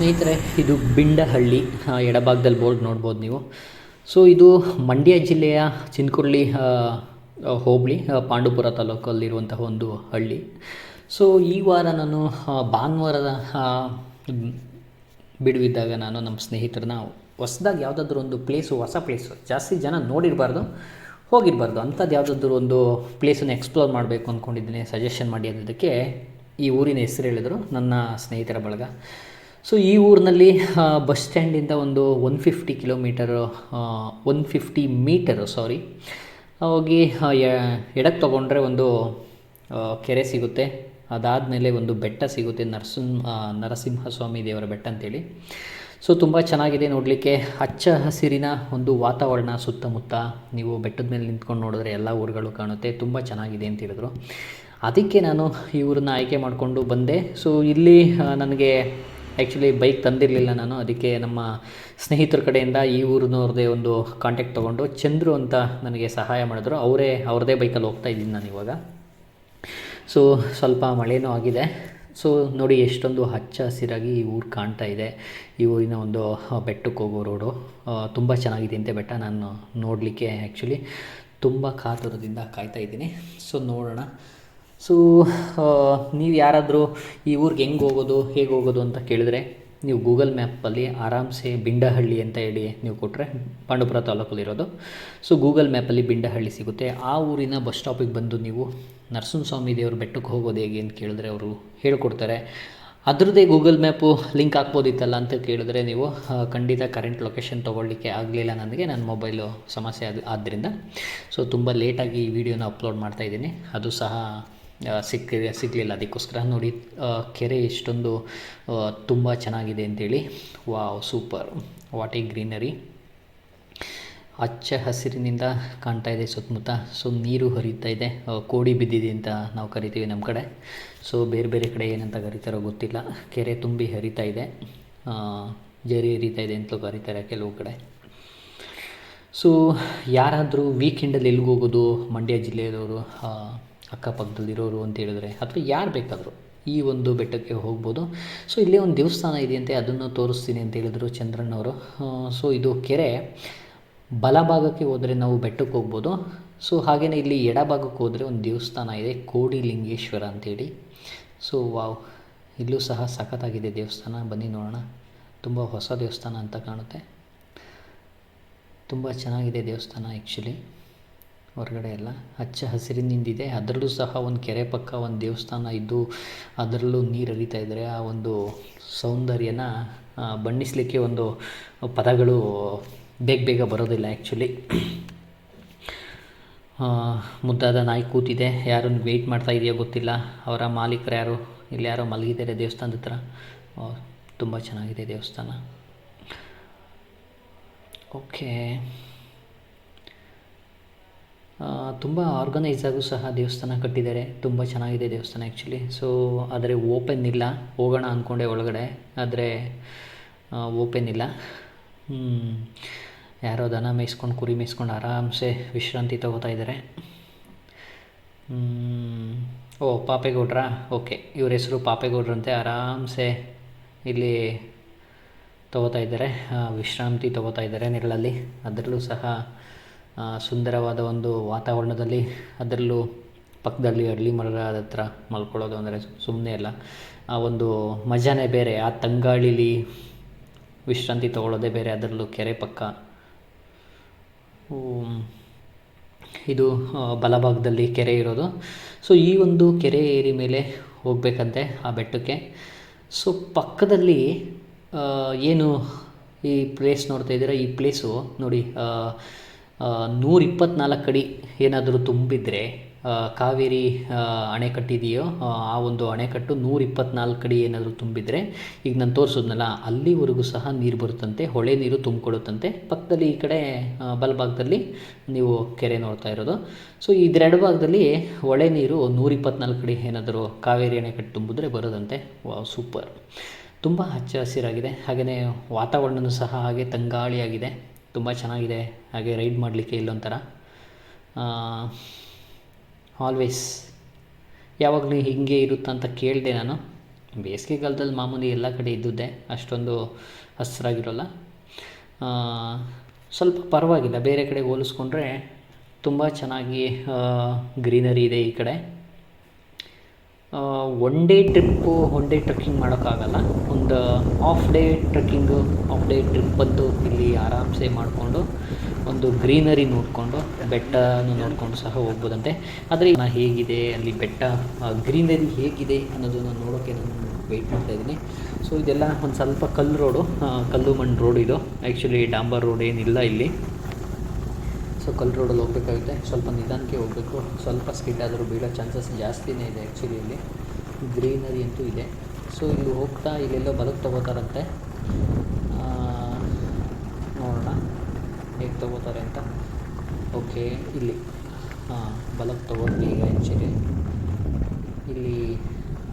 ಸ್ನೇಹಿತರೆ, ಇದು ಬಿಂಡಹಳ್ಳಿ ಎಡಭಾಗದಲ್ಲಿ ಬೋರ್ಡ್ ನೋಡ್ಬೋದು ನೀವು. ಸೊ, ಇದು ಮಂಡ್ಯ ಜಿಲ್ಲೆಯ ಚಿನ್ಕುರ್ಳಿ ಹೋಬಳಿ ಪಾಂಡುಪುರ ತಾಲೂಕಲ್ಲಿರುವಂತಹ ಒಂದು ಹಳ್ಳಿ. ಸೊ, ಈ ವಾರ ನಾನು ಭಾನುವಾರದ ಬಿಡುವಿದ್ದಾಗ ನಾನು ನಮ್ಮ ಸ್ನೇಹಿತರನ್ನ ಹೊಸ್ದಾಗಿ ಯಾವುದಾದ್ರೂ ಒಂದು ಪ್ಲೇಸು ಹೊಸ ಪ್ಲೇಸು ಜಾಸ್ತಿ ಜನ ನೋಡಿರಬಾರ್ದು, ಹೋಗಿರಬಾರ್ದು. ಅಂಥದ್ದು ಯಾವುದಾದ್ರೂ ಒಂದು ಪ್ಲೇಸನ್ನು ಎಕ್ಸ್ಪ್ಲೋರ್ ಮಾಡಬೇಕು ಅಂದ್ಕೊಂಡಿದ್ದೀನಿ ಸಜೆಷನ್ ಮಾಡಿ ಅನ್ನೋದಕ್ಕೆ ಈ ಊರಿನ ಹೆಸರು ಹೇಳಿದರು ನನ್ನ ಸ್ನೇಹಿತರ ಬಳಗ. ಸೊ ಈ ಊರಿನಲ್ಲಿ ಬಸ್ ಸ್ಟ್ಯಾಂಡಿಂದ ಒಂದು one fifty kilometre one fifty metre sorry ಹೋಗಿ ಎಡಕ್ಕೆ ತೊಗೊಂಡ್ರೆ ಒಂದು ಕೆರೆ ಸಿಗುತ್ತೆ. ಅದಾದಮೇಲೆ ಒಂದು ಬೆಟ್ಟ ಸಿಗುತ್ತೆ ನರಸಿಂಹ ನರಸಿಂಹ ನರಸಿಂಹಸ್ವಾಮಿ ದೇವರ ಬೆಟ್ಟ ಅಂತೇಳಿ. ಸೊ ತುಂಬ ಚೆನ್ನಾಗಿದೆ ನೋಡಲಿಕ್ಕೆ. ಹಚ್ಚ ಹಸಿರಿನ ಒಂದು ವಾತಾವರಣ ಸುತ್ತಮುತ್ತ ನೀವು ಬೆಟ್ಟದ ಮೇಲೆ ನಿಂತ್ಕೊಂಡು ನೋಡಿದ್ರೆ ಎಲ್ಲ ಊರುಗಳು ಕಾಣುತ್ತೆ. ತುಂಬ ಚೆನ್ನಾಗಿದೆ ಅಂತ ಹೇಳಿದ್ರು. ಅದಕ್ಕೆ ನಾನು ಈ ಊರನ್ನ ಆಯ್ಕೆ ಮಾಡಿಕೊಂಡು ಬಂದೆ. ಸೊ ಇಲ್ಲಿ ನನಗೆ ಆ್ಯಕ್ಚುಲಿ ಬೈಕ್ ತಂದಿರಲಿಲ್ಲ ನಾನು. ಅದಕ್ಕೆ ನಮ್ಮ ಸ್ನೇಹಿತರ ಕಡೆಯಿಂದ ಈ ಊರಿನವ್ರದ್ದೇ ಒಂದು ಕಾಂಟ್ಯಾಕ್ಟ್ ತೊಗೊಂಡು ಚಂದ್ರು ಅಂತ ನನಗೆ ಸಹಾಯ ಮಾಡಿದ್ರು. ಅವರೇ ಅವ್ರದೇ ಬೈಕಲ್ಲಿ ಹೋಗ್ತಾ ಇದ್ದೀನಿ ನಾನು ಇವಾಗ. ಸೊ ಸ್ವಲ್ಪ ಮಳೆನೂ ಆಗಿದೆ. ಸೊ ನೋಡಿ, ಎಷ್ಟೊಂದು ಹಚ್ಚ ಹಸಿರಾಗಿ ಈ ಊರು ಕಾಣ್ತಾ ಇದೆ. ಈ ಊರಿನ ಒಂದು ಬೆಟ್ಟಕ್ಕೆ ಹೋಗೋ ರೋಡು ತುಂಬ ಚೆನ್ನಾಗಿದೆ ಅಂತೆ ಬೆಟ್ಟ. ನಾನು ನೋಡಲಿಕ್ಕೆ ಆ್ಯಕ್ಚುಲಿ ತುಂಬ ಕಾತುರದಿಂದ ಕಾಯ್ತಾ ಇದ್ದೀನಿ. ಸೊ ನೋಡೋಣ. ಸೊ ನೀವು ಯಾರಾದರೂ ಈ ಊರಿಗೆ ಹೆಂಗೆ ಹೋಗೋದು, ಹೇಗೆ ಹೋಗೋದು ಅಂತ ಕೇಳಿದ್ರೆ ನೀವು ಗೂಗಲ್ ಮ್ಯಾಪಲ್ಲಿ ಆರಾಮ್ಸೆ ಬಿಂಡಹಳ್ಳಿ ಅಂತ ಹೇಳಿ ನೀವು ಕೊಟ್ಟರೆ ಪಾಂಡುಪುರ ತಾಲೂಕಲ್ಲಿರೋದು ಸೊ ಗೂಗಲ್ ಮ್ಯಾಪಲ್ಲಿ ಬಿಂಡಹಳ್ಳಿ ಸಿಗುತ್ತೆ. ಆ ಊರಿನ ಬಸ್ ಸ್ಟಾಪಿಗೆ ಬಂದು ನೀವು ನರಸಿಂಹಸ್ವಾಮಿ ದೇವ್ರ ಬೆಟ್ಟಕ್ಕೆ ಹೋಗೋದು ಹೇಗೆ ಅಂತ ಕೇಳಿದ್ರೆ ಅವರು ಹೇಳಿಕೊಡ್ತಾರೆ. ಅದರದ್ದೇ ಗೂಗಲ್ ಮ್ಯಾಪು ಲಿಂಕ್ ಹಾಕ್ಬೋದಿತ್ತಲ್ಲ ಅಂತ ಕೇಳಿದ್ರೆ ನೀವು ಖಂಡಿತ ಕರೆಂಟ್ ಲೊಕೇಶನ್ ತೊಗೊಳ್ಳಿಕ್ಕೆ ಆಗಲಿಲ್ಲ ನನಗೆ, ನನ್ನ ಮೊಬೈಲು ಸಮಸ್ಯೆ ಆದ ಆದ್ದರಿಂದ ಸೊ ತುಂಬ ಲೇಟಾಗಿ ಈ ವಿಡಿಯೋನ ಅಪ್ಲೋಡ್ ಮಾಡ್ತಾ ಇದ್ದೀನಿ. ಅದು ಸಹ ಆ, ಸಿಕ್ಕ ಸಿಗಲಿಲ್ಲ. ಅದಕ್ಕೋಸ್ಕರ ನೋಡಿ ಕೆರೆ ಎಷ್ಟೊಂದು ತುಂಬ ಚೆನ್ನಾಗಿದೆ ಅಂತೇಳಿ. Wow super. What a greenery ಹಚ್ಚ ಹಸಿರಿನಿಂದ ಕಾಣ್ತಾ ಇದೆ ಸುತ್ತಮುತ್ತ. ಸೊ ನೀರು ಹರಿತಾ ಇದೆ. ಕೋಡಿ ಬಿದ್ದಿದೆ ಅಂತ ನಾವು ಕರಿತೀವಿ ನಮ್ಮ ಕಡೆ. ಸೊ ಬೇರೆ ಬೇರೆ ಕಡೆ ಏನಂತ ಕರಿತಾರೋ ಗೊತ್ತಿಲ್ಲ. ಕೆರೆ ತುಂಬಿ ಹರಿತಾ ಇದೆ. ಜರಿ ಹರಿತಾ ಇದೆ ಅಂತಲೂ ಕರೀತಾರೆ ಕೆಲವು ಕಡೆ. ಸೊ ಯಾರಾದರೂ ವೀಕೆಂಡಲ್ಲಿ ಎಲ್ಲಿಗೆ ಹೋಗೋದು ಮಂಡ್ಯ ಜಿಲ್ಲೆಯವರು ಅಕ್ಕಪಕ್ಕದಲ್ಲಿರೋರು ಅಂತ ಹೇಳಿದ್ರೆ, ಅಥವಾ ಯಾರು ಬೇಕಾದರೂ ಈ ಒಂದು ಬೆಟ್ಟಕ್ಕೆ ಹೋಗ್ಬೋದು. ಸೊ ಇಲ್ಲೇ ಒಂದು ದೇವಸ್ಥಾನ ಇದೆಯಂತೆ, ಅದನ್ನು ತೋರಿಸ್ತೀನಿ ಅಂತ ಹೇಳಿದರು ಚಂದ್ರಣ್ಣವರು ಸೊ ಇದು ಕೆರೆ. ಬಲಭಾಗಕ್ಕೆ ಹೋದರೆ ನಾವು ಬೆಟ್ಟಕ್ಕೆ ಹೋಗ್ಬೋದು. ಸೊ ಹಾಗೆಯೇ ಇಲ್ಲಿ ಎಡಭಾಗಕ್ಕೆ ಹೋದರೆ ಒಂದು ದೇವಸ್ಥಾನ ಇದೆ, ಕೋಡಿಲಿಂಗೇಶ್ವರ ಅಂತೇಳಿ ಸೊ ವಾವ್, ಇಲ್ಲೂ ಸಹ ಸಖತ್ತಾಗಿದೆ ದೇವಸ್ಥಾನ. ಬನ್ನಿ ನೋಡೋಣ. ತುಂಬ ಹೊಸ ದೇವಸ್ಥಾನ ಅಂತ ಕಾಣುತ್ತೆ. ತುಂಬ ಚೆನ್ನಾಗಿದೆ ದೇವಸ್ಥಾನ ಆ್ಯಕ್ಚುಲಿ ಹೊರಗಡೆ ಎಲ್ಲ ಹಚ್ಚ ಹಸಿರಿನಿಂದಿದೆ. ಅದರಲ್ಲೂ ಸಹ ಒಂದು ಕೆರೆ ಪಕ್ಕ ಒಂದು ದೇವಸ್ಥಾನ ಇದ್ದು ಅದರಲ್ಲೂ ನೀರು ಹರಿತಾ ಇದ್ದರೆ ಆ ಒಂದು ಸೌಂದರ್ಯನ ಬಣ್ಣಿಸಲಿಕ್ಕೆ ಒಂದು ಪದಗಳು ಬೇಗ ಬೇಗ ಬರೋದಿಲ್ಲ ಆ್ಯಕ್ಚುಲಿ ಮುದ್ದಾದ ನಾಯಿ ಕೂತಿದೆ. ಯಾರನ್ನು ವೆಯ್ಟ್ ಮಾಡ್ತಾ ಇದೆಯೋ ಗೊತ್ತಿಲ್ಲ. ಅವರ ಮಾಲೀಕರು ಯಾರು? ಇಲ್ಲಿ ಯಾರೋ ಮಲಗಿದ್ದಾರೆ ದೇವಸ್ಥಾನದ ಹತ್ರ. ತುಂಬ ಚೆನ್ನಾಗಿದೆ ದೇವಸ್ಥಾನ. ಓಕೆ ತುಂಬ ಆರ್ಗನೈಸ್ ಆಗು ಸಹ ದೇವಸ್ಥಾನ ಕಟ್ಟಿದ್ದಾರೆ. ತುಂಬ ಚೆನ್ನಾಗಿದೆ ದೇವಸ್ಥಾನ ಆ್ಯಕ್ಚುಲಿ ಸೊ ಆದರೆ ಓಪನ್ ಇಲ್ಲ. ಹೋಗೋಣ ಅಂದ್ಕೊಂಡೆ ಒಳಗಡೆ. ಆದರೆ ಓಪನ್ ಇಲ್ಲ. ಯಾರೋ ದನ ಮೇಯಿಸ್ಕೊಂಡು, ಕುರಿ ಮೇಯಿಸ್ಕೊಂಡು ಆರಾಮ್ಸೆ ವಿಶ್ರಾಂತಿ ತಗೋತಾ ಇದ್ದಾರೆ. ಓ, ಪಾಪೇಗೌಡ್ರಾ? ಓಕೆ ಇವ್ರ ಹೆಸರು ಪಾಪೇಗೌಡ್ರಂತೆ. ಆರಾಮ್ಸೆ ಇಲ್ಲಿ ತಗೋತಾ ಇದ್ದಾರೆ ವಿಶ್ರಾಂತಿ ತಗೋತಾ ಇದ್ದಾರೆ ನೆರಳಲ್ಲಿ. ಅದರಲ್ಲೂ ಸಹ ಸುಂದರವಾದ ಒಂದು ವಾತಾವರಣದಲ್ಲಿ ಅದರಲ್ಲೂ ಪಕ್ಕದಲ್ಲಿ ಅರಳಿ ಮರದ ಹತ್ರ ಮಲ್ಕೊಳ್ಳೋದು ಅಂದರೆ ಸುಮ್ಮನೆ ಅಲ್ಲ, ಆ ಒಂದು ಮಜಾನೇ ಬೇರೆ, ಆ ತಂಗಾಳಿಲಿ ವಿಶ್ರಾಂತಿ ತಗೊಳ್ಳೋದೇ ಬೇರೆ, ಅದರಲ್ಲೂ ಕೆರೆ ಪಕ್ಕ. ಇದು ಬಲಭಾಗದಲ್ಲಿ ಕೆರೆ ಇರೋದು. ಸೊ ಈ ಒಂದು ಕೆರೆ ಏರಿ ಮೇಲೆ ಹೋಗಬೇಕಂತೆ ಆ ಬೆಟ್ಟಕ್ಕೆ. ಸೊ ಪಕ್ಕದಲ್ಲಿ ಏನು ಈ ಪ್ಲೇಸ್ ನೋಡ್ತಾ ಇದ್ದೀರಾ? ಈ ಪ್ಲೇಸು ನೋಡಿ ನೂರ ಇಪ್ಪತ್ನಾಲ್ಕು ಅಡಿ ಏನಾದರೂ ತುಂಬಿದರೆ ಕಾವೇರಿ ಅಣೆಕಟ್ಟಿದೆಯೋ ಆ, ಒಂದು ಅಣೆಕಟ್ಟು ನೂರಿಪ್ಪತ್ನಾಲ್ಕು ಅಡಿ ಏನಾದರೂ ತುಂಬಿದರೆ ಈಗ ನಾನು ತೋರಿಸಿದ್ನಲ್ಲ ಅಲ್ಲಿವರೆಗೂ ಸಹ ನೀರು ಬರುತ್ತಂತೆ ಹೊಳೆ ನೀರು ತುಂಬಿಕೊಡುತ್ತಂತೆ. ಪಕ್ಕದಲ್ಲಿ ಈ ಕಡೆ ಬಲಭಾಗದಲ್ಲಿ ನೀವು ಕೆರೆ ನೋಡ್ತಾ ಇರೋದು. ಸೊ ಇದೆರಡು ಭಾಗದಲ್ಲಿ ಹೊಳೆ ನೀರು ನೂರಿಪ್ಪತ್ನಾಲ್ಕು ಅಡಿ ಏನಾದರೂ ಕಾವೇರಿ ಅಣೆಕಟ್ಟು ತುಂಬಿದ್ರೆ ಬರೋದಂತೆ ವಾ ಸೂಪರ್. ತುಂಬ ಹಚ್ಚ ಹಸಿರಾಗಿದೆ. ಹಾಗೆಯೇ ವಾತಾವರಣವೂ ಸಹ ಹಾಗೆ ತಂಗಾಳಿಯಾಗಿದೆ. ತುಂಬ ಚೆನ್ನಾಗಿದೆ, ಹಾಗೆ ರೈಡ್ ಮಾಡಲಿಕ್ಕೆ ಇಲ್ಲೊಂಥರ ಆಲ್ವೇಸ್ ಯಾವಾಗಲೂ ಹೀಗೆ ಇರುತ್ತಾ ಅಂತ ಕೇಳಿದೆ ನಾನು. ಬೇಸಿಗೆಗಾಲದಲ್ಲಿ ಮಾಮೂಲಿ ಎಲ್ಲ ಕಡೆ ಇದ್ದುದ್ದೆ, ಅಷ್ಟೊಂದು ಹಸಿರಾಗಿರೋಲ್ಲ. ಸ್ವಲ್ಪ ಪರವಾಗಿಲ್ಲ, ಬೇರೆ ಕಡೆ ಹೋಲಿಸ್ಕೊಂಡ್ರೆ ತುಂಬ ಚೆನ್ನಾಗಿ ಗ್ರೀನರಿ ಇದೆ ಈ ಕಡೆ. One day trip one day trekking ಮಾಡೋಕ್ಕಾಗಲ್ಲ. ಒಂದು half day trekking half day trip ಬಂದು ಇಲ್ಲಿ ಆರಾಮ್ಸೆ ಮಾಡಿಕೊಂಡು, ಒಂದು ಗ್ರೀನರಿ ನೋಡಿಕೊಂಡು, ಬೆಟ್ಟನೂ ನೋಡಿಕೊಂಡು ಸಹ ಹೋಗ್ಬೋದಂತೆ. ಆದರೆ ನಾನು ಹೇಗಿದೆ, ಅಲ್ಲಿ ಬೆಟ್ಟ ಗ್ರೀನರಿ ಹೇಗಿದೆ ಅನ್ನೋದನ್ನು ನೋಡೋಕ್ಕೆ ನಾನು ವೆಯ್ಟ್ ಮಾಡ್ತಾ ಇದ್ದೀನಿ. ಸೊ ಇದೆಲ್ಲ ಒಂದು ಸ್ವಲ್ಪ ಕಲ್ಲು ರೋಡು ಕಲ್ಲು ಮಣ್ಣು ರೋಡ್ ಇದು. ಆ್ಯಕ್ಚುಲಿ ಡಾಂಬರ್ ರೋಡ್ ಏನಿಲ್ಲ ಇಲ್ಲಿ. ಸೊ ಕಲ್ ರೋಡಲ್ಲಿ ಹೋಗಬೇಕಾಗುತ್ತೆ. ಸ್ವಲ್ಪ ನಿಧಾನಕ್ಕೆ ಹೋಗಬೇಕು. ಸ್ವಲ್ಪ ಸ್ಕಿಡ್ ಆದರೂ ಬೀಳೋ ಚಾನ್ಸಸ್ ಜಾಸ್ತಿನೇ ಇದೆ ಆ್ಯಕ್ಚುಲಿ ಇಲ್ಲಿ. ಗ್ರೀನರಿ ಅಂತೂ ಇದೆ. ಸೊ ಇಲ್ಲಿ ಹೋಗ್ತಾ ಇಲ್ಲೆಲ್ಲೋ ಬಲಕ್ಕೆ ತೊಗೋತಾರಂತೆ. ನೋಡೋಣ. ಹೇಗೆ ತೊಗೋತಾರೆ ಅಂತ. ಓಕೆ ಇಲ್ಲಿ. ಹಾಂ ಬಲಕ್ಕೆ ತೊಗೊಂಡು ಈಗ ಆ್ಯಕ್ಚುಲಿ ಇಲ್ಲಿ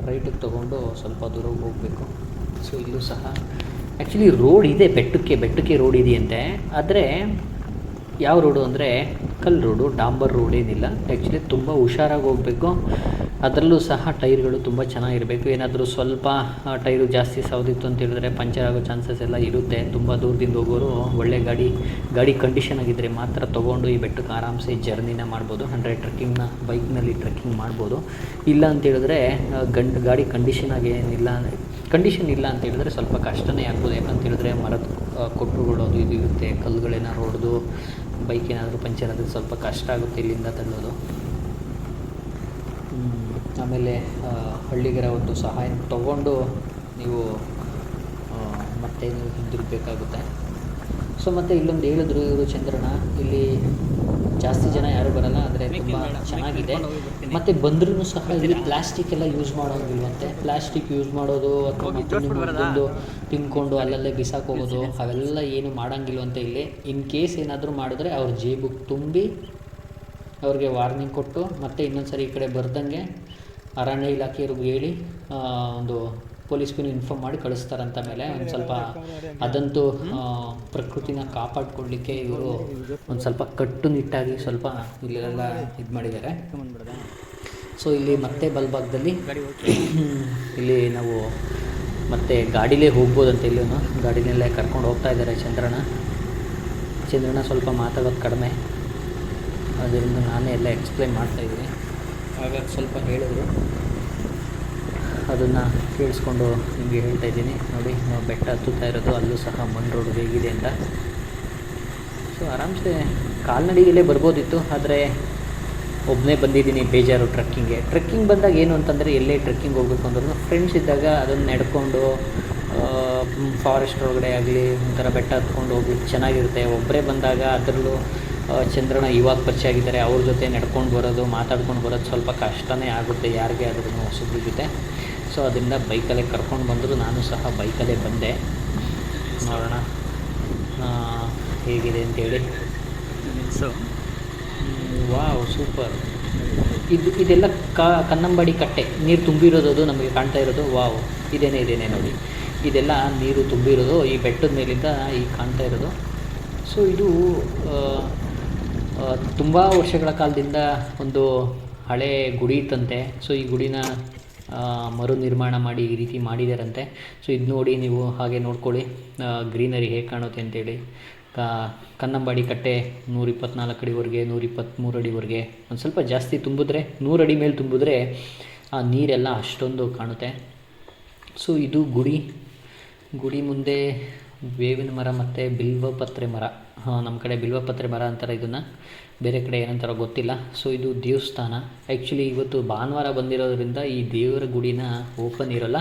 ರೈಟಿಗೆ ತೊಗೊಂಡು ಸ್ವಲ್ಪ ದೂರ ಹೋಗಬೇಕು. ಸೊ ಇಲ್ಲೂ ಸಹ. ಆ್ಯಕ್ಚುಲಿ ರೋಡ್ ಇದೆ. ಬೆಟ್ಟಕ್ಕೆ ಬೆಟ್ಟಕ್ಕೆ ರೋಡ್ ಇದೆಯಂತೆ. ಆದರೆ ಯಾವ ರೋಡು ಅಂದರೆ ಕಲ್ಲು ರೋಡು, ಡಾಂಬರ್ ರೋಡ್ ಏನಿಲ್ಲ. ಆ್ಯಕ್ಚುಲಿ ತುಂಬ ಹುಷಾರಾಗಿ ಹೋಗಬೇಕು. ಅದರಲ್ಲೂ ಸಹ ಟೈರ್ಗಳು ತುಂಬ ಚೆನ್ನಾಗಿರಬೇಕು. ಏನಾದರೂ ಸ್ವಲ್ಪ ಟೈರು ಜಾಸ್ತಿ ಸವದಿತ್ತು ಅಂತ ಹೇಳಿದ್ರೆ ಪಂಚರ್ ಆಗೋ ಚಾನ್ಸಸ್ ಎಲ್ಲ ಇರುತ್ತೆ. ತುಂಬ ದೂರದಿಂದ ಹೋಗೋರು ಒಳ್ಳೆ ಗಾಡಿ ಗಾಡಿ ಕಂಡೀಷನ್ ಆಗಿದ್ದರೆ ಮಾತ್ರ ತೊಗೊಂಡು ಈ ಬೆಟ್ಟಕ್ಕೆ ಆರಾಮ್ಸೆ ಜರ್ನಿನ ಮಾಡ್ಬೋದು. ಅಂದರೆ ಟ್ರೆಕ್ಕಿಂಗ್ನ ಬೈಕ್ನಲ್ಲಿ ಟ್ರೆಕ್ಕಿಂಗ್ ಮಾಡ್ಬೋದು. ಇಲ್ಲ ಅಂತೇಳಿದ್ರೆ ಗಂಡ್, ಗಾಡಿ ಕಂಡೀಷನ್ ಆಗಿ ಏನಿಲ್ಲ ಕಂಡೀಷನ್ ಇಲ್ಲ ಅಂತ ಹೇಳಿದ್ರೆ ಸ್ವಲ್ಪ ಕಷ್ಟನೇ ಆಗ್ಬೋದು. ಯಾಕಂತ ಹೇಳಿದ್ರೆ ಮರದ ಕೊಟ್ಟುಗಳು ಅದು ಇದು ಇರುತ್ತೆ. ಕಲ್ಲುಗಳೇನಾದ್ರು ಹೊಡೆದು ಬೈಕ್ ಏನಾದರೂ ಪಂಚರ್ ಆದರೆ ಸ್ವಲ್ಪ ಕಷ್ಟ ಆಗುತ್ತೆ ಇಲ್ಲಿಂದ ತಳ್ಳೋದು. ಆಮೇಲೆ ಹಳ್ಳಿಗರ ಒಂದು ಸಹಾಯ ತಗೊಂಡು ನೀವು ಮತ್ತೆ ನೀವು ಹಿಂದಿರುಗಬೇಕಾಗುತ್ತೆ ಸೊ, ಮತ್ತು ಇಲ್ಲೊಂದು ಹೇಳಿದ್ರು ಇವರು ಚಂದ್ರನ ಇಲ್ಲಿ ಜಾಸ್ತಿ ಜನ ಯಾರು ಬರಲ್ಲ ಆದರೆ ತುಂಬ ಚೆನ್ನಾಗಿದೆ. ಮತ್ತು ಬಂದ್ರೂ ಸಹ ಇಲ್ಲಿ ಪ್ಲಾಸ್ಟಿಕ್ ಎಲ್ಲ ಯೂಸ್ ಮಾಡೋಂಗಿಲ್ವಂತೆ. ಪ್ಲಾಸ್ಟಿಕ್ ಯೂಸ್ ಮಾಡೋದು ಅಥವಾ ತಿನ್ಕೊಂಡು ಅಲ್ಲಲ್ಲೇ ಬಿಸಾಕ್ ಹೋಗೋದು ಅವೆಲ್ಲ ಏನು ಮಾಡೋಂಗಿಲ್ವಂತೆ ಇಲ್ಲಿ. ಇನ್ ಕೇಸ್ ಏನಾದರೂ ಮಾಡಿದ್ರೆ ಅವ್ರ ಜೇಬು ತುಂಬಿ ಅವ್ರಿಗೆ ವಾರ್ನಿಂಗ್ ಕೊಟ್ಟು ಮತ್ತೆ ಇನ್ನೊಂದು ಸರಿ ಈ ಕಡೆ ಬರ್ದಂಗೆ ಅರಣ್ಯ ಇಲಾಖೆಯವ್ರಿಗೆ ಹೇಳಿ ಒಂದು ಪೊಲೀಸ್ಗೂ ಇನ್ಫಾರ್ಮ್ ಮಾಡಿ ಕಳಿಸ್ತಾರಂತ ಮೇಲೆ ಒಂದು ಸ್ವಲ್ಪ ಅದಂತೂ ಪ್ರಕೃತಿನ ಕಾಪಾಡ್ಕೊಳ್ಳಿಕ್ಕೆ ಇವರು ಒಂದು ಸ್ವಲ್ಪ ಕಟ್ಟುನಿಟ್ಟಾಗಿ ಸ್ವಲ್ಪ ಇಲ್ಲೆಲ್ಲ ಇದು ಮಾಡಿದ್ದಾರೆ. ಸೊ ಇಲ್ಲಿ ಮತ್ತೆ ಬಲ್ಭಾಗದಲ್ಲಿ ಇಲ್ಲಿ ನಾವು ಮತ್ತೆ ಗಾಡಿಲೇ ಹೋಗ್ಬೋದಂತ ಇಲ್ಲೂ ಗಾಡಿನಲ್ಲೇ ಕರ್ಕೊಂಡು ಹೋಗ್ತಾ ಇದ್ದಾರೆ ಚಂದ್ರನ. ಚಂದ್ರನ ಸ್ವಲ್ಪ ಮಾತಾಡೋದು ಕಡಿಮೆ. ಅದರಿಂದ ನಾನೇ ಎಲ್ಲ ಎಕ್ಸ್ಪ್ಲೈನ್ ಮಾಡ್ತಾಯಿದ್ದೀನಿ ಹಾಗಾಗಿ ಸ್ವಲ್ಪ ಹೇಳಿದ್ರು. ಅದನ್ನು ಕೇಳಿಸ್ಕೊಂಡು ನಿಮಗೆ ಹೇಳ್ತಾ ಇದ್ದೀನಿ. ನೋಡಿ, ನಾವು ಬೆಟ್ಟ ಹತ್ತುತ್ತಾ ಇರೋದು, ಅಲ್ಲೂ ಸಹ ಮಣ್ಣು ರೋಡ್ ಹೇಗಿದೆ ಅಂತ. ಸೊ ಆರಾಮ್ಸೆ ಕಾಲ್ನಡಿಗೆಲ್ಲೇ ಬರ್ಬೋದಿತ್ತು, ಆದರೆ ಒಬ್ಬನೇ ಬಂದಿದ್ದೀನಿ ಬೇಜಾರು ಟ್ರಕ್ಕಿಂಗ್ಗೆ. ಟ್ರೆಕ್ಕಿಂಗ್ ಬಂದಾಗ ಏನು ಅಂತಂದರೆ, ಎಲ್ಲೇ ಟ್ರೆಕ್ಕಿಂಗ್ ಹೋಗ್ಬೇಕು ಅಂದ್ರೂ ಫ್ರೆಂಡ್ಸ್ ಇದ್ದಾಗ ಅದನ್ನು ನಡ್ಕೊಂಡು ಫಾರೆಸ್ಟ್ ಒಳಗಡೆ ಆಗಲಿ, ಒಂಥರ ಬೆಟ್ಟ ಹತ್ಕೊಂಡು ಹೋಗ್ಲಿಕ್ಕೆ ಚೆನ್ನಾಗಿರುತ್ತೆ. ಒಬ್ಬರೇ ಬಂದಾಗ ಅದರಲ್ಲೂ ಚಂದ್ರನ ಇವಾಗ ಪರಿಚಯ ಆಗಿದ್ದಾರೆ. ಅವ್ರ ಜೊತೆ ನಡ್ಕೊಂಡು ಬರೋದು, ಮಾತಾಡ್ಕೊಂಡು ಬರೋದು ಸ್ವಲ್ಪ ಕಷ್ಟನೇ ಆಗುತ್ತೆ ಯಾರಿಗೆ ಆದ್ರೂ ಹೊಸಬ್ರ ಜೊತೆ. ಸೊ ಅದರಿಂದ ಬೈಕಲ್ಲೇ ಕರ್ಕೊಂಡು ಬಂದರು. ನಾನು ಸಹ ಬೈಕಲ್ಲೇ ಬಂದೆ. ನೋಡೋಣ ಹೇಗಿದೆ ಅಂತೇಳಿ. So wow super. ಇದು ಇದೆಲ್ಲ ಕ ಕನ್ನಂಬಾಡಿ ಕಟ್ಟೆ. ನೀರು ತುಂಬಿರೋದು ಅದು ನಮಗೆ ಕಾಣ್ತಾ ಇರೋದು. ವಾವ್ ಇದೇನೆ ಇದೇನೆ ನೋಡಿ. ಇದೆಲ್ಲ ನೀರು ತುಂಬಿರೋದು ಈ ಬೆಟ್ಟದ ಮೇಲಿಂದ ಈ ಕಾಣ್ತಾ ಇರೋದು. ಸೊ ಇದು ತುಂಬ ವರ್ಷಗಳ ಕಾಲದಿಂದ ಒಂದು ಹಳೆ ಗುಡಿ ಇತ್ತಂತೆ. ಸೊ ಈ ಗುಡಿನ ಮರು ನಿರ್ಮಾಣ ಮಾಡಿ ಈ ರೀತಿ ಮಾಡಿದಾರಂತೆ. ಸೊ ಇದು ನೋಡಿ ನೀವು ಹಾಗೆ ನೋಡ್ಕೊಳ್ಳಿ. ಗ್ರೀನರಿ ಹೇಗೆ ಕಾಣುತ್ತೆ ಅಂತೇಳಿ. ಕನ್ನಂಬಾಡಿ ಕಟ್ಟೆ ನೂರ ಇಪ್ಪತ್ನಾಲ್ಕು ಅಡಿವರೆಗೆ ನೂರ ಇಪ್ಪತ್ತ್ಮೂರು ಅಡಿವರೆಗೆ. ಒಂದು ಸ್ವಲ್ಪ ಜಾಸ್ತಿ ತುಂಬಿದ್ರೆ, ನೂರು ಅಡಿ ಮೇಲೆ ತುಂಬಿದ್ರೆ, ಆ, ನೀರೆಲ್ಲ ಅಷ್ಟೊಂದು ಕಾಣುತ್ತೆ. ಸೊ ಇದು ಗುಡಿ. ಗುಡಿ ಮುಂದೆ ಬೇವಿನ ಮರ ಮತ್ತು ಬಿಲ್ವಪತ್ರೆ ಮರ. ಹಾಂ ನಮ್ಮ ಕಡೆ ಬಿಲ್ವಪತ್ರೆ ಮರ ಅಂತಾರೆ ಇದನ್ನು. ಬೇರೆ ಕಡೆ ಏನಂತಾರೋ ಗೊತ್ತಿಲ್ಲ. ಸೊ ಇದು ದೇವಸ್ಥಾನ. ಆ್ಯಕ್ಚುಲಿ ಇವತ್ತು ಭಾನುವಾರ ಬಂದಿರೋದ್ರಿಂದ ಈ ದೇವರ ಗುಡಿನ ಓಪನ್ ಇರೋಲ್ಲ.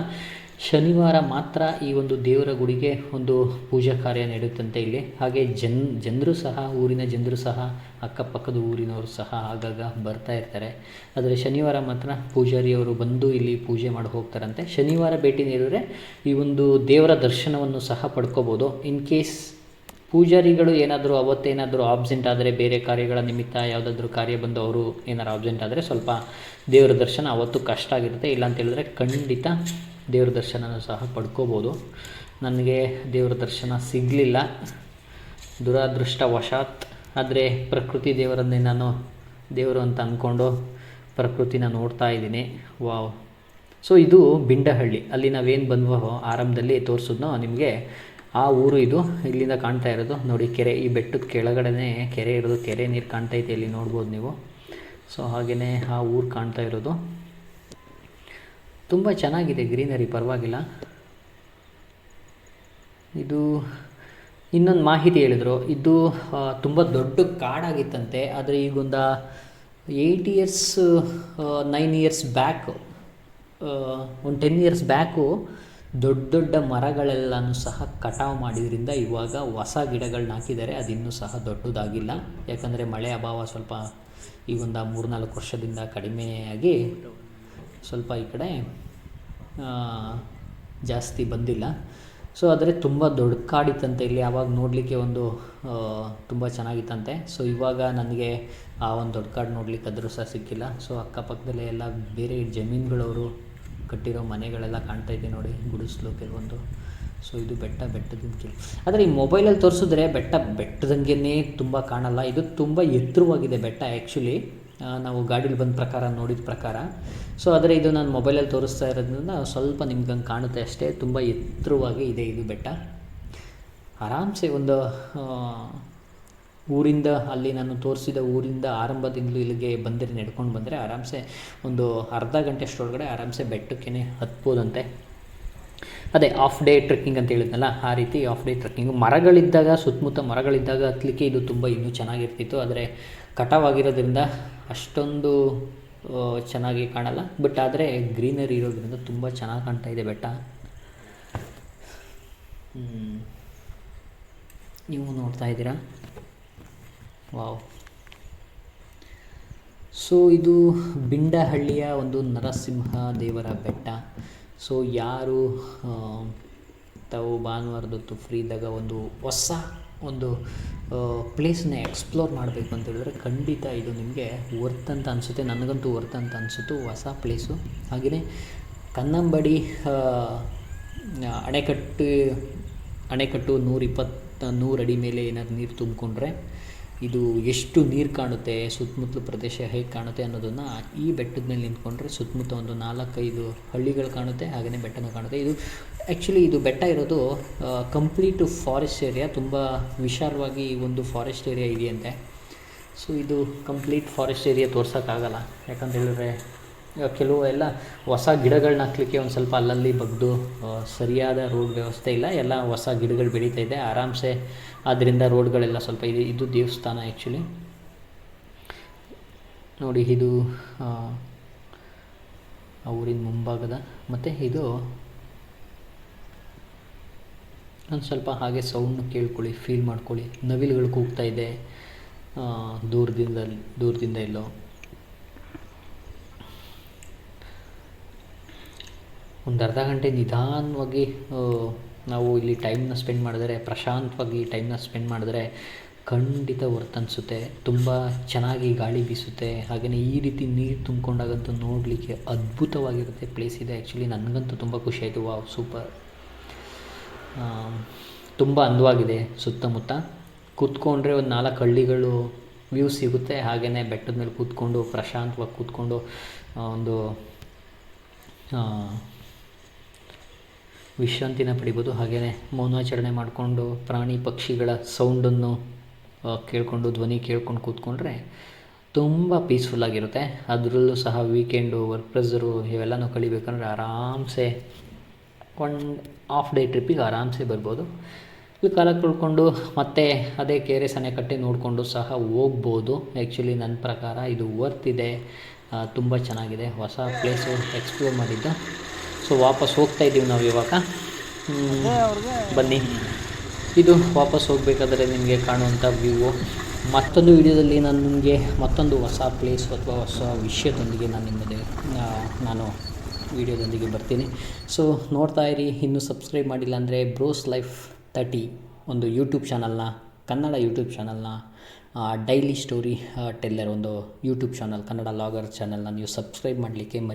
ಶನಿವಾರ ಮಾತ್ರ ಈ ಒಂದು ದೇವರ ಗುಡಿಗೆ ಒಂದು ಪೂಜಾ ಕಾರ್ಯ ನಡೆಯುತ್ತಂತೆ ಇಲ್ಲಿ. ಹಾಗೆ ಜನ್, ಜನರು ಸಹ, ಊರಿನ ಜನರು ಸಹ, ಅಕ್ಕಪಕ್ಕದ ಊರಿನವರು ಸಹ ಆಗಾಗ ಬರ್ತಾ ಇರ್ತಾರೆ. ಆದರೆ ಶನಿವಾರ ಮಾತ್ರ ಪೂಜಾರಿಯವರು ಬಂದು ಇಲ್ಲಿ ಪೂಜೆ ಮಾಡಿ ಹೋಗ್ತಾರಂತೆ. ಶನಿವಾರ ಭೇಟಿ ನೀಡಿದ್ರೆ ಈ ಒಂದು ದೇವರ ದರ್ಶನವನ್ನು ಸಹ ಪಡ್ಕೋಬೋದು. ಇನ್ ಕೇಸ್ ಪೂಜಾರಿಗಳು ಏನಾದರೂ ಅವತ್ತೇನಾದರೂ ಆಬ್ಸೆಂಟ್ ಆದರೆ ಬೇರೆ ಕಾರ್ಯಗಳ ನಿಮಿತ್ತ ಯಾವುದಾದ್ರೂ ಕಾರ್ಯ ಬಂದು ಅವರು ಏನಾರು ಆಬ್ಸೆಂಟ್ ಆದರೆ ಸ್ವಲ್ಪ ದೇವರ ದರ್ಶನ ಅವತ್ತು ಕಷ್ಟ ಆಗಿರುತ್ತೆ. ಇಲ್ಲ ಅಂತ ಹೇಳಿದ್ರೆ ಖಂಡಿತ ದೇವ್ರ ದರ್ಶನನೂ ಸಹ ಪಡ್ಕೋಬೋದು. ನನಗೆ ದೇವ್ರ ದರ್ಶನ ಸಿಗಲಿಲ್ಲ. ದುರಾದೃಷ್ಟವಶಾತ್ ಆದರೆ ಪ್ರಕೃತಿ ದೇವರನ್ನೇ ನಾನು ದೇವರು ಅಂತ ಅಂದ್ಕೊಂಡು ಪ್ರಕೃತಿನ ನೋಡ್ತಾ ಇದ್ದೀನಿ. ವಾವ್. ಸೊ ಇದು ಬಿಂಡಹಳ್ಳಿ. ಅಲ್ಲಿ ನಾವೇನು ಬಂದ್ವೋ ಆರಂಭದಲ್ಲಿ ತೋರಿಸಿದ್ನೋ ನಿಮಗೆ ಆ ಊರು ಇದು, ಇಲ್ಲಿಂದ ಕಾಣ್ತಾ ಇರೋದು. ನೋಡಿ, ಕೆರೆ, ಈ ಬೆಟ್ಟದ ಕೆಳಗಡೆನೇ ಕೆರೆ ಇರೋದು. ಕೆರೆ ನೀರು ಕಾಣ್ತಾ ಇದೆ, ಇಲ್ಲಿ ನೋಡ್ಬೋದು ನೀವು. ಸೊ ಹಾಗೆಯೇ ಆ ಊರು ಕಾಣ್ತಾ ಇರೋದು. ತುಂಬ ಚೆನ್ನಾಗಿದೆ ಗ್ರೀನರಿ, ಪರವಾಗಿಲ್ಲ. ಇದು ಇನ್ನೊಂದು ಮಾಹಿತಿ ಹೇಳಿದರು. ಇದು ತುಂಬ ದೊಡ್ಡ ಕಾಡಾಗಿತ್ತಂತೆ. ಆದರೆ ಈಗೊಂದು eight years nine years back ಒಂದು ಟೆನ್ ಇಯರ್ಸ್ ಬ್ಯಾಕು ದೊಡ್ಡ ದೊಡ್ಡ ಮರಗಳೆಲ್ಲನೂ ಸಹ ಕಟಾವು ಮಾಡಿದ್ರಿಂದ ಇವಾಗ ಹೊಸ ಗಿಡಗಳನ್ನ ಹಾಕಿದ್ದಾರೆ. ಅದಿನ್ನೂ ಸಹ ದೊಡ್ಡದಾಗಿಲ್ಲ. ಯಾಕಂದರೆ ಮಳೆ ಅಭಾವ ಸ್ವಲ್ಪ ಈ ಒಂದು ಮೂರ್ನಾಲ್ಕು ವರ್ಷದಿಂದ ಕಡಿಮೆಯಾಗಿ ಸ್ವಲ್ಪ ಈ ಕಡೆ ಜಾಸ್ತಿ ಬಂದಿಲ್ಲ. ಸೊ, ಆದರೆ ತುಂಬ ದೊಡ್ಡ ಕಾಡಿತ್ತಂತೆ ಇಲ್ಲಿ. ಆವಾಗ ನೋಡಲಿಕ್ಕೆ ಒಂದು ತುಂಬ ಚೆನ್ನಾಗಿತ್ತಂತೆ. ಸೊ, ಇವಾಗ ನನಗೆ ಆ ಒಂದು ದೊಡ್ಡ ಕಾಡು ನೋಡಲಿಕ್ಕೆ ಆದರೂ ಸಹ ಸಿಕ್ಕಿಲ್ಲ. ಸೊ, ಅಕ್ಕಪಕ್ಕದಲ್ಲೇ ಎಲ್ಲ ಬೇರೆ ಜಮೀನುಗಳವರು ಕಟ್ಟಿರೋ ಮನೆಗಳೆಲ್ಲ ಕಾಣ್ತಾ ಇದೆ ನೋಡಿ ಗುಡಿಸ್ಲು ಕೆಲವೊಂದು ಸೊ ಇದು ಬೆಟ್ಟ ಬೆಟ್ಟದಿಂದ ಕೆಳ ಆದರೆ ಈ ಮೊಬೈಲಲ್ಲಿ ತೋರಿಸಿದ್ರೆ ಬೆಟ್ಟ ಬೆಟ್ಟದಂಗೆನೇ ತುಂಬ ಕಾಣಲ್ಲ. ಇದು ತುಂಬ ಎತ್ತರವಾಗಿದೆ ಬೆಟ್ಟ ಆ್ಯಕ್ಚುಲಿ ನಾವು ಗಾಡೀಲಿ ಬಂದ ಪ್ರಕಾರ, ನೋಡಿದ ಪ್ರಕಾರ. ಸೊ ಆದರೆ ಇದು ನಾನು ಮೊಬೈಲಲ್ಲಿ ತೋರಿಸ್ತಾ ಇರೋದ್ರಿಂದ ಸ್ವಲ್ಪ ನಿಮ್ಗೆ ಹಂಗೆ ಕಾಣುತ್ತೆ ಅಷ್ಟೇ. ತುಂಬ ಎತ್ತರವಾಗಿ ಇದೆ ಇದು ಬೆಟ್ಟ. ಆರಾಮ್ಸೆ ಒಂದು ಊರಿಂದ, ಅಲ್ಲಿ ನಾನು ತೋರಿಸಿದ ಊರಿಂದ ಆರಂಭದಿಂದಲೂ ಇಲ್ಲಿಗೆ ಬಂದರೆ, ನಡ್ಕೊಂಡು ಬಂದರೆ ಆರಾಮ್ಸೆ ಒಂದು ಅರ್ಧ ಗಂಟೆ ಅಷ್ಟರೊಳಗಡೆ ಆರಾಮ್ಸೆ ಬೆಟ್ಟಕ್ಕೆ ಹತ್ಬೋದಂತೆ. ಅದೇ ಆಫ್ ಡೇ ಟ್ರೆಕ್ಕಿಂಗ್ ಅಂತ ಹೇಳಿದ್ನಲ್ಲ, ಆ ರೀತಿ ಆಫ್ ಡೇ ಟ್ರೆಕ್ಕಿಂಗ್ ಮರಗಳಿದ್ದಾಗ, ಸುತ್ತಮುತ್ತ ಮರಗಳಿದ್ದಾಗ ಹತ್ತಲಿಕ್ಕೆ ಇದು ತುಂಬ ಇನ್ನೂ ಚೆನ್ನಾಗಿರ್ತಿತ್ತು. ಆದರೆ, ಕಟಾವಾಗಿರೋದ್ರಿಂದ ಅಷ್ಟೊಂದು ಚೆನ್ನಾಗಿ ಕಾಣಲ್ಲ. ಬಟ್ ಆದರೆ ಗ್ರೀನರಿ ಇರೋದ್ರಿಂದ ತುಂಬ ಚೆನ್ನಾಗಿ ಕಾಣ್ತಾ ಇದೆ ಬೆಟ್ಟ. ನೀವು ನೋಡ್ತಾ ಇದ್ದೀರಾ? ವಾವ್ ಸೊ ಇದು ಬಿಂಡಹಳ್ಳಿಯ ಒಂದು ನರಸಿಂಹ ದೇವರ ಬೆಟ್ಟ. ಸೊ ಯಾರು ತಾವು ಭಾನುವಾರದೊತ್ತು ಫ್ರೀ ಇದ್ದಾಗ ಒಂದು ಹೊಸ ಒಂದು ಪ್ಲೇಸ್ನ ಎಕ್ಸ್ಪ್ಲೋರ್ ಮಾಡಬೇಕು ಅಂತ ಹೇಳಿದ್ರೆ ಖಂಡಿತ ಇದು ನಿಮಗೆ ವರ್ತ್ ಅಂತ ಅನಿಸುತ್ತೆ. ನನಗಂತೂ ವರ್ತ್ ಅಂತ ಅನಿಸುತ್ತು. ಹೊಸ ಪ್ಲೇಸು ಹಾಗೆಯೇ ಕನ್ನಂಬಡಿ ಅಣೆಕಟ್ಟು ಅಣೆಕಟ್ಟು ನೂರಿಪ್ಪತ್ತು ನೂರು ಅಡಿ ಮೇಲೆ ಏನಾದ್ರು ನೀರು ತುಂಬಿಕೊಂಡ್ರೆ ಇದು ಎಷ್ಟು ನೀರು ಕಾಣುತ್ತೆ, ಸುತ್ತಮುತ್ತಲು ಪ್ರದೇಶ ಹೇಗೆ ಕಾಣುತ್ತೆ ಅನ್ನೋದನ್ನು ಈ ಬೆಟ್ಟದ ಮೇಲೆ ನಿಂತ್ಕೊಂಡ್ರೆ ಸುತ್ತಮುತ್ತ ಒಂದು ನಾಲ್ಕೈದು ಹಳ್ಳಿಗಳು ಕಾಣುತ್ತೆ ಹಾಗೆಯೇ ಬೆಟ್ಟನೂ ಕಾಣುತ್ತೆ. ಇದು ಆ್ಯಕ್ಚುಲಿ ಇದು ಬೆಟ್ಟ ಇರೋದು ಕಂಪ್ಲೀಟ್ ಫಾರೆಸ್ಟ್ ಏರಿಯಾ ತುಂಬ ವಿಶಾಲವಾಗಿ ಒಂದು ಫಾರೆಸ್ಟ್ ಏರಿಯಾ ಇದೆಯಂತೆ. ಸೊ ಇದು ಕಂಪ್ಲೀಟ್ ಫಾರೆಸ್ಟ್ ಏರಿಯಾ ತೋರ್ಸೋಕ್ಕಾಗಲ್ಲ. ಯಾಕಂತ ಹೇಳಿದ್ರೆ ಕೆಲವು ಎಲ್ಲ ಹೊಸ ಗಿಡಗಳನ್ನ ಹಾಕ್ಲಿಕ್ಕೆ ಒಂದು ಸ್ವಲ್ಪ ಅಲ್ಲಲ್ಲಿ ಬಗ್ದು ಸರಿಯಾದ ರೋಡ್ ವ್ಯವಸ್ಥೆ ಇಲ್ಲ. ಎಲ್ಲ ಹೊಸ ಗಿಡಗಳು ಬೆಳೀತಾ ಇದೆ. ಆರಾಮ್ಸೆ ಆದ್ದರಿಂದ ರೋಡ್ಗಳೆಲ್ಲ ಸ್ವಲ್ಪ ಇದೆ. ಇದು ದೇವಸ್ಥಾನ ಆ್ಯಕ್ಚುಲಿ ನೋಡಿ, ಇದು ಊರಿನ ಮುಂಭಾಗದ ಮತ್ತು ಇದು ಒಂದು ಸ್ವಲ್ಪ ಹಾಗೆ ಸೌಂಡ್ ಕೇಳ್ಕೊಳ್ಳಿ ಫೀಲ್ ಮಾಡ್ಕೊಳ್ಳಿ. ನವಿಲುಗಳು ಕೂಗ್ತಾ ಇದೆ. ದೂರದಿಂದ ದೂರದಿಂದ ಎಲ್ಲೋ. ಒಂದು ಅರ್ಧ ಗಂಟೆ ನಿಧಾನವಾಗಿ ನಾವು ಇಲ್ಲಿ ಟೈಮ್ನ ಸ್ಪೆಂಡ್ ಮಾಡಿದ್ರೆ, ಪ್ರಶಾಂತವಾಗಿ ಟೈಮ್ನ ಸ್ಪೆಂಡ್ ಮಾಡಿದ್ರೆ ಖಂಡಿತ ವರ್ತ್ ಅನಿಸುತ್ತೆ ತುಂಬ ಚೆನ್ನಾಗಿ ಗಾಳಿ ಬೀಸುತ್ತೆ. ಹಾಗೆಯೇ ಈ ರೀತಿ ನೀರು ತುಂಬಿಕೊಂಡಾಗಂತೂ ನೋಡಲಿಕ್ಕೆ ಅದ್ಭುತವಾಗಿರುತ್ತೆ ಪ್ಲೇಸ್ ಇದೆ. ಆ್ಯಕ್ಚುಲಿ ನನಗಂತೂ ತುಂಬ ಖುಷಿ ಆಯಿತು. ವಾವ್ ಸೂಪರ್ ತುಂಬ ಅಂದವಾಗಿದೆ ಸುತ್ತಮುತ್ತ. ಕೂತ್ಕೊಂಡ್ರೆ ಒಂದು ನಾಲ್ಕು ಹಳ್ಳಿಗಳು ವ್ಯೂ ಸಿಗುತ್ತೆ. ಹಾಗೆಯೇ ಬೆಟ್ಟದ ಮೇಲೆ ಕೂತ್ಕೊಂಡು, ಪ್ರಶಾಂತವಾಗಿ ಕೂತ್ಕೊಂಡು ಒಂದು ವಿಶ್ರಾಂತಿನ ಪಡಿಬೋದು. ಹಾಗೆಯೇ ಮೌನಾಚರಣೆ ಮಾಡಿಕೊಂಡು ಪ್ರಾಣಿ ಪಕ್ಷಿಗಳ ಸೌಂಡನ್ನು ಕೇಳಿಕೊಂಡು, ಧ್ವನಿ ಕೇಳ್ಕೊಂಡು ಕೂತ್ಕೊಂಡ್ರೆ ತುಂಬ ಪೀಸ್ಫುಲ್ಲಾಗಿರುತ್ತೆ ಅದರಲ್ಲೂ ಸಹ ವೀಕೆಂಡು ವರ್ಕ್ ಪ್ರೆಸರು ಇವೆಲ್ಲನೂ ಕಳಿಬೇಕಂದ್ರೆ ಆರಾಮ್ಸೆ ಒನ್ ಆಫ್ ಡೇ ಟ್ರಿಪ್ಪಿಗೆ ಆರಾಮ್ಸೆ ಬರ್ಬೋದು. ಇಲ್ಲಿ ಕಾಲ ಕಳ್ಕೊಂಡು ಮತ್ತೆ ಅದೇ ಕೆರೆ ಸನೆಕಟ್ಟೆ ನೋಡಿಕೊಂಡು ಸಹ ಹೋಗ್ಬೋದು. ಆ್ಯಕ್ಚುಲಿ ನನ್ನ ಪ್ರಕಾರ ಇದು ವರ್ತ್ ಇದೆ. ತುಂಬ ಚೆನ್ನಾಗಿದೆ. ಹೊಸ ಪ್ಲೇಸು ಎಕ್ಸ್ಪ್ಲೋರ್ ಮಾಡಿದ್ದು. ಸೊ ವಾಪಸ್ ಹೋಗ್ತಾ ಇದ್ದೀವಿ ನಾವು ಇವಾಗ. ಬನ್ನಿ. ಇದು ವಾಪಸ್ ಹೋಗಬೇಕಾದ್ರೆ ನಿಮಗೆ ಕಾಣುವಂಥ ವ್ಯೂವು ಮತ್ತೊಂದು ವಿಡಿಯೋದಲ್ಲಿ ನಾನು ನಿಮಗೆ ಮತ್ತೊಂದು ಹೊಸ ಪ್ಲೇಸ್ ಅಥವಾ ಹೊಸ ವಿಷಯದೊಂದಿಗೆ ನಾನು ನಿಮ್ಮದೇ ನಾನು ವಿಡಿಯೋದೊಂದಿಗೆ ಬರ್ತೀನಿ. ಸೊ ನೋಡ್ತಾ ಇರಿ ಇನ್ನೂ ಸಬ್ಸ್ಕ್ರೈಬ್ ಮಾಡಿಲ್ಲ ಅಂದರೆ ಬ್ರೋಸ್ ಲೈಫ್ ತರ್ಟಿ ಒಂದು ಯೂಟ್ಯೂಬ್ ಚಾನಲ್ನ ಕನ್ನಡ ಯೂಟ್ಯೂಬ್ ಚಾನಲ್ನ ಡೈಲಿ ಸ್ಟೋರಿ ಟೆಲ್ಲರ್ ಒಂದು ಯೂಟ್ಯೂಬ್ ಚಾನಲ್ ಕನ್ನಡ ಲಾಗರ್ ಚಾನಲ್ನ ನೀವು ಸಬ್ಸ್ಕ್ರೈಬ್ ಮಾಡಲಿಕ್ಕೆ ಮರಿ